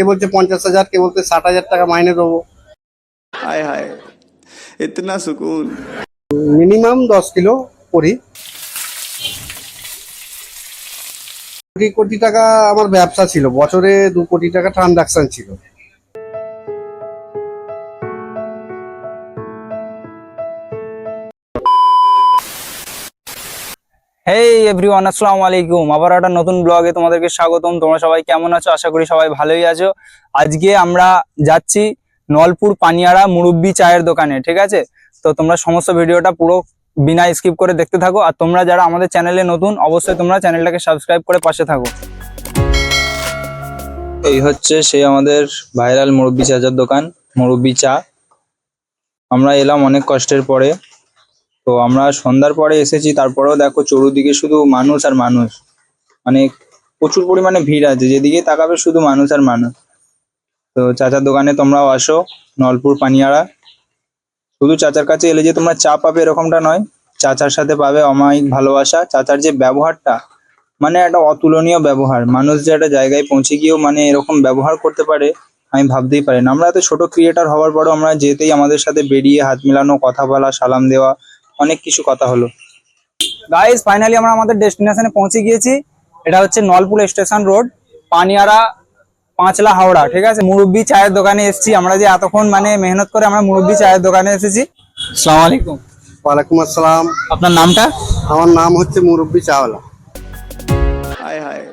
কে বলছে পঞ্চাশ হাজার কে বলছে ষাট হাজার টাকা মাইনে দেবো। হায় হায় না সুকুন। মিনিমাম দশ কিলো করি। কোটি কোটি টাকা আমার ব্যবসা ছিল বছরে দু কোটি টাকা ট্রানজাকশন ছিল। হেই এভরিওয়ান আসসালামু আলাইকুম আবার একটা নতুন ব্লগে তোমাদেরকে স্বাগতম। তোমরা সবাই কেমন আছো? আশা করি সবাই ভালোই আছো। আজকে আমরা যাচ্ছি নলপুর পানিয়ারা মুরব্বি চায়ের দোকানে, ঠিক আছে? তো তোমরা সমস্ত ভিডিওটা পুরো বিনা স্কিপ করে দেখতে থাকো। আর তোমরা যারা আমাদের চ্যানেলে নতুন, অবশ্যই তোমরা চ্যানেলটাকে সাবস্ক্রাইব করে পাশে থাকো। এই হচ্ছে সেই আমাদের ভাইরাল মুরব্বি চাচার দোকান, মুরব্বি চা। আমরা এলাম অনেক কষ্টের পরে। তো আমরা সন্ধ্যার পরে এসেছি, তারপরেও দেখো চতুর্দিকে শুধু মানুষ আর মানুষ। মানে প্রচুর পরিমাণে ভিড় আছে, যেদিকে তাকাবে শুধু মানুষ আর মানুষ। তো চাচার দোকানে তোমরাও আসো, নলপুর পানিয়ারা। শুধু চাচার কাছে এলে যে তোমরা চা পাবে এরকমটা নয়, চাচার সাথে পাবে অমায়িক ভালোবাসা। চাচার যে ব্যবহারটা মানে একটা অতুলনীয় ব্যবহার। মানুষ যে একটা জায়গায় পৌঁছে গিয়েও মানে এরকম ব্যবহার করতে পারে, আমি ভাবতেই পারি না। আমরা এত ছোট ক্রিয়েটার হওয়ার পরও আমরা যেতেই আমাদের সাথে বেরিয়ে হাত মেলানো, কথা বলা, সালাম দেওয়া অনেক কিছু কথা হলো। গাইজ ফাইনালি আমরা আমাদের ডেস্টিনেশনে পৌঁছে গিয়েছি। এটা হচ্ছে নলপুর স্টেশন রোড পানিয়ারা পাঁচলা হাওড়া ঠিক আছে? মুরব্বী চায়ের দোকানে এসেছি। আমরা যে এতক্ষণ মানে মেহনত করে আমরা মুরব্বী চায়ের দোকানে এসেছি। সালাম আলাইকুম। ওয়ালাইকুম আসসালাম। আপনার নামটা? আমার নাম হচ্ছে মুরব্বী চাওলা। হায় হায়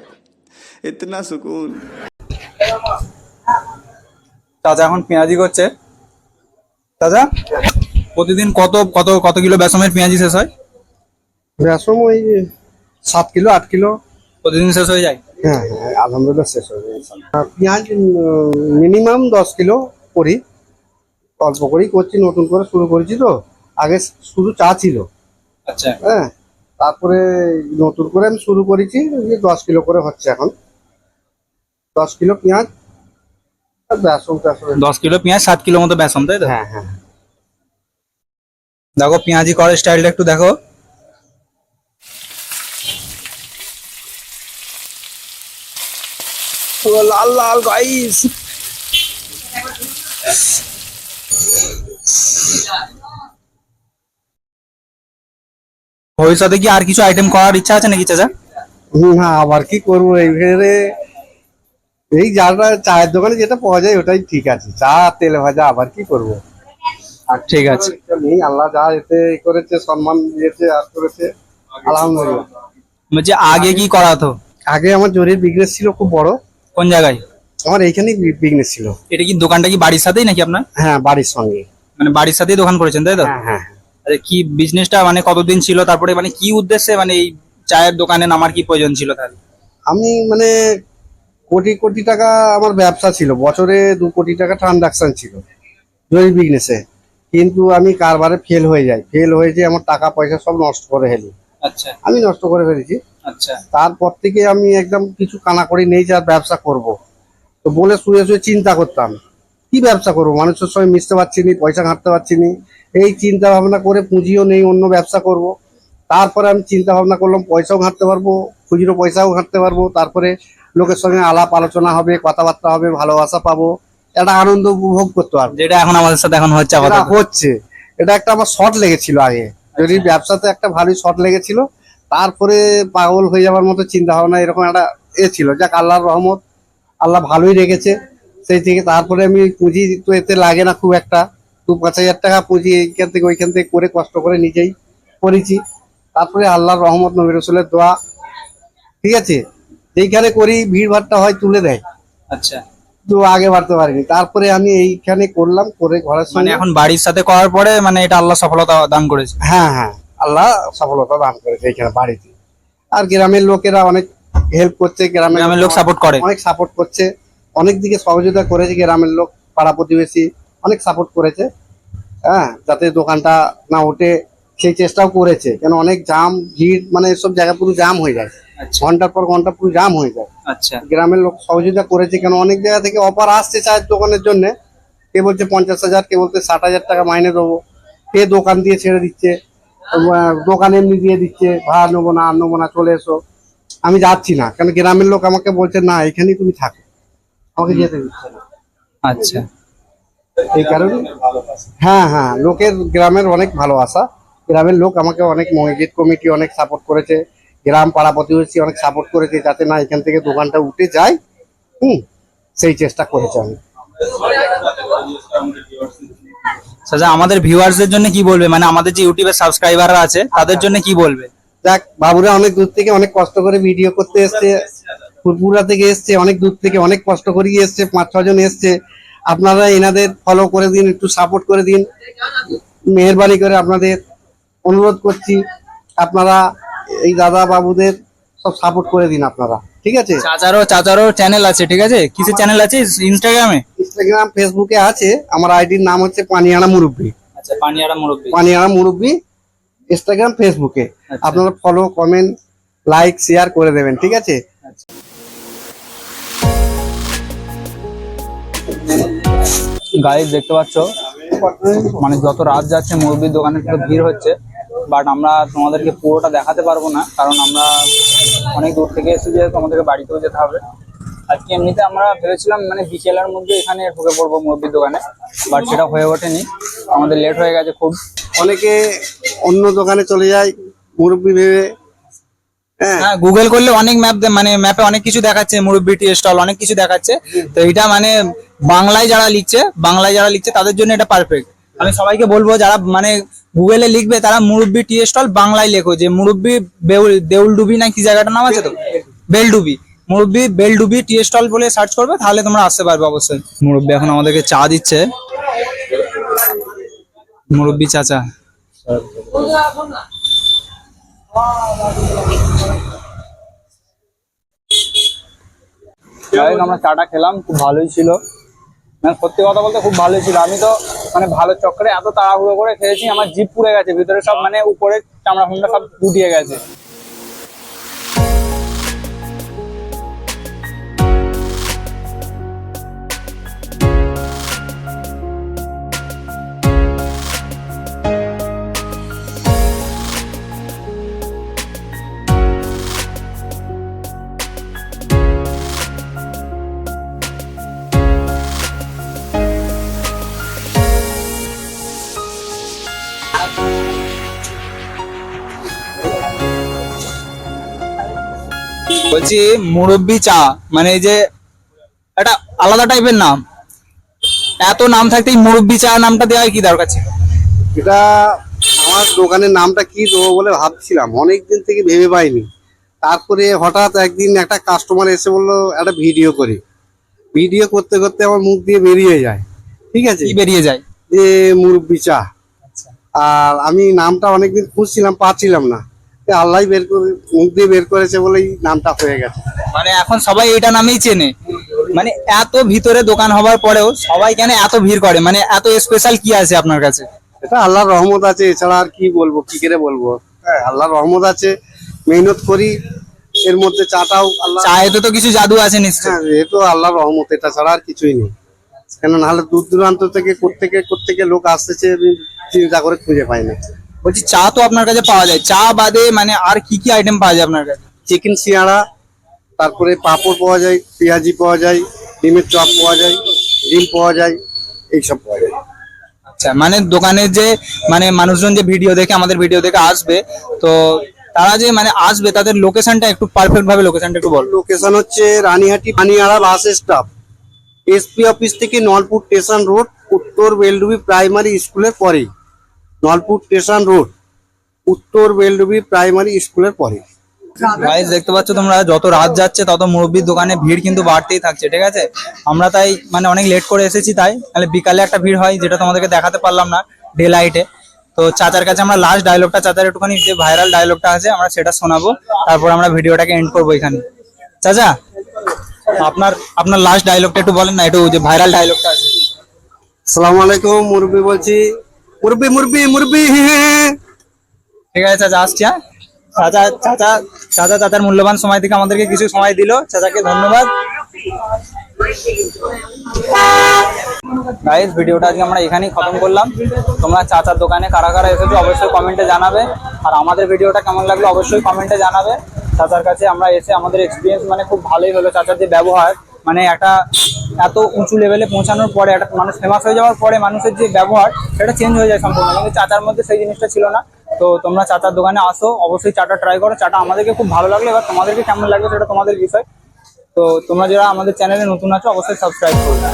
ইতনা সুকুন। চাচা এখন পেঁয়াজি করছে। চাচা? প্রতিদিন কত কত কত কিলো বেসমের পেঁয়াজি শেষ হয়? রেশম ওই সাত কিলো আট কিলো। প্রতিদিন শেষ হয়ে যায়? হ্যাঁ হ্যাঁ আলহামদুলিল্লাহ শেষ হয়ে যায় পেঁয়াজ মিনিমাম দশ কিলো করি। অল্প করেই করছি নতুন করে শুরু করেছি তো। আগে শুধু চা ছিল। আচ্ছা। হ্যাঁ তারপরে নতুন করে আমি শুরু করেছি যে দশ কিলো করে হচ্ছে এখন। দশ কিলো পেঁয়াজ আর বেসন দশ কিলো পেঁয়াজ সাত কিলো মতো বেসন তাই তো? হ্যাঁ হ্যাঁ। দেখো, পেঁয়াজি করার স্টাইলটা একটু দেখো। লাল লাল গাইস ভবিষ্যতে কি আর কিছু আইটেম করার ইচ্ছা আছে নাকি, চাচা? না, আবার কি করব? এইবারে এই যারা চায়ের দোকানে যেটা পাওয়া যায়, ওটাই ঠিক আছে। চা তেল ভাজা, আবার কি করব? ঠিক আছে। নেই। আল্লাহ যা এতে করেছে সম্মান দিয়েছে আর করেছে আলহামদুলিল্লাহ। বলছি আগে কি করাতো আগে আমার জরির বিজনেস ছিল খুব বড়। কোন জায়গায়? আমার এইখানেই বিজনেস ছিল। এটা কি দোকানটা কি বাড়ির সাথেই নাকি আপনার? হ্যাঁ বাড়ির সঙ্গে। মানে বাড়ির সাথেই দোকান করেছেন তাই তো? হ্যাঁ হ্যাঁ কি বিজনেসটা মানে কতদিন ছিল? তারপরে মানে কি উদ্দেশ্যে মানে এই চায়ের দোকানে নামার কি প্রয়োজন ছিল তাহলে আমি মানে কোটি কোটি টাকা আমার ব্যবসা ছিল। বছরে দু কোটি টাকা ট্রানজাকশন ছিল। জরি বিজনেসে কিন্তু আমি কারবারে ফেল হয়ে যাই। ফেল হয়ে যে আমার টাকা পয়সা সব নষ্ট করে ফেলি। আচ্ছা। আমি নষ্ট করে ফেলেছি। আচ্ছা। তারপর থেকে আমি একদম কিছু কানা করে নেই যে আর ব্যবসা করব। তো বলে শুয়ে শুয়ে চিন্তা করতাম কি ব্যবসা করব? মানুষের সঙ্গে মিশতে পারছি নি পয়সা ঘাঁটতে পারছি নি। এই চিন্তা ভাবনা করে পুঁজিও নেই অন্য ব্যবসা করব। তারপরে আমি চিন্তা ভাবনা করলাম পয়সাও ঘাঁটতে পারব খুচরো পয়সাও ঘাঁটতে পারব। তারপরে লোকের সঙ্গে আলাপ আলোচনা হবে কথাবার্তা হবে ভালোবাসা পাবো। একটা আনন্দ উপভোগ করতে পারব। যেটা এখন আমাদের সাথে এখন হচ্ছে এটা হচ্ছে এটা একটা আমার শর্ট লেগেছিল আগে। যদি ব্যবসাতে একটা ভালোই শর্ট লেগেছিল তারপরে পাগল হয়ে যাওয়ার মতো চিন্তা ভাবনা এরকম একটা এ ছিল। যাক আল্লাহর রহমত আল্লাহ ভালোই রেখেছে। সেই থেকে তারপরে আমি পুঁজি তো এতে লাগে না খুব একটা। দু পাঁচ হাজার টাকা পুঁজি এইখান থেকে ওইখান থেকে করে কষ্ট করে নিজেই করেছি। তারপরে আল্লাহর রহমত নবী রসুলের দোয়া। ঠিক আছে? এইখানে করি ভিড় ভাড়টা হয় তুলে দেয়। আচ্ছা। তো আগে বাড়তে পারিনি। তারপরে আমি এইখানে করলাম করে ঘরের মানে এখন বাড়ির সাথে করার পরে মানে এটা আল্লাহ সফলতা দান করেছে? হ্যাঁ হ্যাঁ আল্লাহ সফলতা দান করেছে এখানে বাড়িতে। আর গ্রামের লোকেরা অনেক হেল্প করছে গ্রামের গ্রামের লোক সাপোর্ট করে। অনেক সাপোর্ট করছে। অনেক দিকে সহযোগিতা করেছে গ্রামের লোক পাড়া প্রতিবেশী অনেক সাপোর্ট করেছে। হ্যাঁ যাতে দোকানটা না ওঠে সেই চেষ্টাও করেছে। কেন অনেক জাম ভিড় মানে এসব জায়গা পুরো জাম হয়ে যায়। ঘণ্টার পর ঘণ্টা পুরো জাম হয়ে যায়। আচ্ছা। গ্রামের লোক সহযোগিতা করেছে কেন? অনেক জায়গা থেকে অফার আসছে চায়ের দোকানের জন্য। কে বলছে পঞ্চাশ হাজার কে বলছে ষাট হাজার টাকা মাইনে দেবো। কে দোকান দিয়ে ছেড়ে দিচ্ছে? দোকান এমনি দিয়ে দিচ্ছে। ভাড়া নেব না আর নেব না চলে এসো। আমি যাচ্ছি না। কেন? গ্রামের লোক আমাকে বলছে না এখানেই তুমি থাকো। আমাকে যেতে দিচ্ছে না। আচ্ছা। এই কারণে হ্যাঁ হ্যাঁ। লোকের গ্রামের অনেক ভালোবাসা। গ্রামের লোক আমাকে অনেক মসজিদ কমিটি অনেক সাপোর্ট করেছে। গ্রাম পাড়া প্রতিবেশী অনেক সাপোর্ট করেছে যাতে না এখান থেকে দোকানটা উঠে যায়। হুম সেই চেষ্টা করেছে আমি। আমাদের ভিউয়ার্সদের জন্য কি বলবে? মানে আমাদের যে ইউটিউবের সাবস্ক্রাইবাররা আছে তাদের জন্য কি বলবে? যাক বাবুরা অনেক দূর থেকে অনেক কষ্ট করে ভিডিও করতে এসছে। ফুরপুরা থেকে এসছে অনেক দূর থেকে অনেক কষ্ট করিয়ে এসছে পাঁচ ছজন এসছে। আপনারা এনাদের ফলো করে দিন একটু সাপোর্ট করে দিন। মেহরবানি করে আপনাদের অনুরোধ করছি আপনারা এই দাদা বাবুদের সব সাপোর্ট করে দিন আপনারা। ঠিক আছে? চাচারও চাচারও চ্যানেল আছে ঠিক আছে? কিছু চ্যানেল আছে ইনস্টাগ্রামে ইনস্টাগ্রাম ফেসবুকে আছে। আমার আইডির নাম হচ্ছে পানিয়ানা মুরব্বী। আচ্ছা পানিয়ারা মুরব্বী। পানিয়ানা মুরব্বী ইনস্টাগ্রাম ফেসবুকে আচ্ছা। আপনারা ফলো কমেন্ট লাইক শেয়ার করে দেবেন ঠিক আছে? গাইজ দেখতে পাচ্ছ? মানে যত রাত যাচ্ছে মুরগির দোকানে ভিড় হচ্ছে। বাট আমরা তোমাদেরকে পুরোটা দেখাতে পারব না কারণ আমরা অনেক দূর থেকে এসে যেহেতু আমাদেরকে বাড়িতেও যেতে হবে। আজকে এমনিতে আমরা ভেবেছিলাম মানে বিকেলের মধ্যে এখানে ঢুকে পড়ব মুরগির দোকানে বাট সেটা হয়ে ওঠেনি। আমাদের লেট হয়ে গেছে খুব। অনেকে অন্য দোকানে চলে যায় মুরব্বী ভেবে। হ্যাঁ। হ্যাঁ গুগল করলে অনেক ম্যাপ মানে ম্যাপে অনেক কিছু দেখাচ্ছে মুরব্বি টি স্টল অনেক কিছু দেখাচ্ছে। তো এটা মানে বাংলায় যারা লিখছে বাংলায় যারা লিখছে তাদের জন্য এটা পারফেক্ট আমি সবাইকে বলব, যারা মানে গুগলে লিখবে, তারা মুরব্বি টি স্টল বাংলায় লেখো, যে মুরব্বি দেউলডুবি না কি জায়গাটার নাম আছে তো? বেলডুবি। মুরব্বি, বেলডুবি টি স্টল বলে সার্চ করবে, তাহলে তোমরা আসতে পারবে অবশ্যই। মুরব্বি এখন আমাদেরকে চা দিচ্ছে। মুরব্বি চাচা। আমরা চাটা খেলাম, খুব ভালোই ছিল। মানে সত্যি কথা বলতে খুব ভালোই ছিল। আমি তো মানে ভালো চক্রে এত তাড়াহুড়ো করে খেয়েছি, আমার জিপ পুড়ে গেছে, ভিতরে সব মানে উপরে চামড়া ফামড়া সব গুটিয়ে গেছে। বলছি মুরব্বি চা মানে এই যে একটা আলাদা টাইপের নাম। এত নাম থাকতে মুরব্বি চা নামটা দেওয়ার কি দরকার ছিল? এটা আমার দোকানের নামটা কি দেবো বলে ভাবছিলাম। অনেক দিন থেকে ভেবে পাইনি। তারপরে হঠাৎ একদিন একটা কাস্টমার এসে বলল একটা ভিডিও করি। ভিডিও করতে করতে আমার মুখ দিয়ে বেরিয়ে যায়। ঠিক আছে? বেরিয়ে যায়? যে মুরব্বি চা। আর আমি নামটা অনেকদিন খুঁজছিলাম পাচ্ছিলাম না। আল্লাহ বের করে মুখ দিয়ে বের করেছে বলেই নামটা হয়ে গেছে। মানে এখন সবাই এটা নামেই চেনে। মানে এত ভিতরে দোকান হবার পরেও সবাই কেন এত ভিড় করে? মানে এত স্পেশাল কি আছে আপনার কাছে? এটা আল্লাহর রহমত আছে এছাড়া আর কি বলব কি করে বলব? হ্যাঁ আল্লাহর রহমত আছে মেহনত করি এর মধ্যে চাটাও আল্লাহ চায়েতে তো কিছু জাদু আছে নিশ্চয় হ্যাঁ এ তো আল্লাহর রহমত এটা ছাড়া আর কিছুই নেই। কেন নাহলে দূর দূরান্ত থেকে কোত্থেকে কোত্থেকে লোক আসতেছে চিন্তা করে খুঁজে পাই না। বলছি চা তো আপনার কাছে পাওয়া যায়। চা বাদে মানে আর কি কি আইটেম পাওয়া যায় আপনার কাছে? চিকেন সিয়াড়া তারপরে পাঁপড় পাওয়া যায় পেঁয়াজি পাওয়া যায় ডিমের চপ পাওয়া যায় ডিম পাওয়া যায় এইসব পাওয়া যায়। আচ্ছা মানে দোকানের যে মানে মানুষজন যে ভিডিও দেখে আমাদের ভিডিও দেখে আসবে তো তারা যে মানে আসবে তাদের লোকেশনটা একটু পারফেক্ট ভাবে লোকেশনটা একটু বল। লোকেশন হচ্ছে Ranihati Paniara bus stop SP office থেকে নলপুর স্টেশন রোড উত্তর বেলডুবি প্রাইমারি স্কুলের পরেই। নলপুর স্টেশন রোড উত্তর বেলডুবি প্রাইমারি স্কুলের পরে। গাইস দেখতে পাচ্ছ তোমরা যত রাত যাচ্ছে তত মুরব্বির দোকানে ভিড় কিন্তু বাড়তেই থাকছে ঠিক আছে? আমরা তাই মানে অনেক লেট করে এসেছি তাই তাহলে বিকালে একটা ভিড় হয় যেটা তোমাদেরকে দেখাতে পারলাম না ডে লাইটে তো চাচার কাছে আমরা লাস্ট ডায়লগটা চাচার একটুখানি যে ভাইরাল ডায়লগটা আছে আমরা সেটা শোনাবো তারপর আমরা ভিডিওটাকে এন্ড করব এখানে। চাচা আপনার আপনার লাস্ট ডায়লগটা একটু বলেন না একটু যে ভাইরাল ডায়লগটা আছে। আসসালামু আলাইকুম মুরব্বি বলছি। মুরব্বি মুরব্বি মুরব্বি ঠিক আছে, চাচা আসছি হ্যাঁ? চাচা চাচা চাচা, চাচার মূল্যবান সময় থেকে আমাদেরকে কিছু সময় দিল। চাচাকে ধন্যবাদ। গাইস ভিডিওটা আজকে আমরা এখানেই খতম করলাম। তোমরা চাচার দোকানে কারা কারা এসেছ অবশ্যই কমেন্টে জানাবে। আর আমাদের ভিডিওটা কেমন লাগল অবশ্যই কমেন্টে জানাবে। চাচার কাছে আমরা এসে আমাদের এক্সপিরিয়েন্স মানে খুব ভালোই হলো, চাচার যে ব্যবহার। মানে একটা এত উঁচু লেভেলে পৌঁছানোর পরে একটা মানুষ ফেমাস হয়ে যাওয়ার পরে মানুষের যে ব্যবহার, সেটা চেঞ্জ হয়ে যায় সম্পূর্ণ। কিন্তু চাচার মধ্যে সেই জিনিসটা ছিল না। তো তোমরা চাচার দোকানে আসো, অবশ্যই চাটা ট্রাই করো। চাটা আমাদেরকে খুব ভালো লাগল, এবার তোমাদেরকে কেমন লাগবে সেটা তোমাদের বিষয়। তো তোমরা যারা আমাদের চ্যানেলে নতুন আছো, অবশ্যই সাবস্ক্রাইব করবে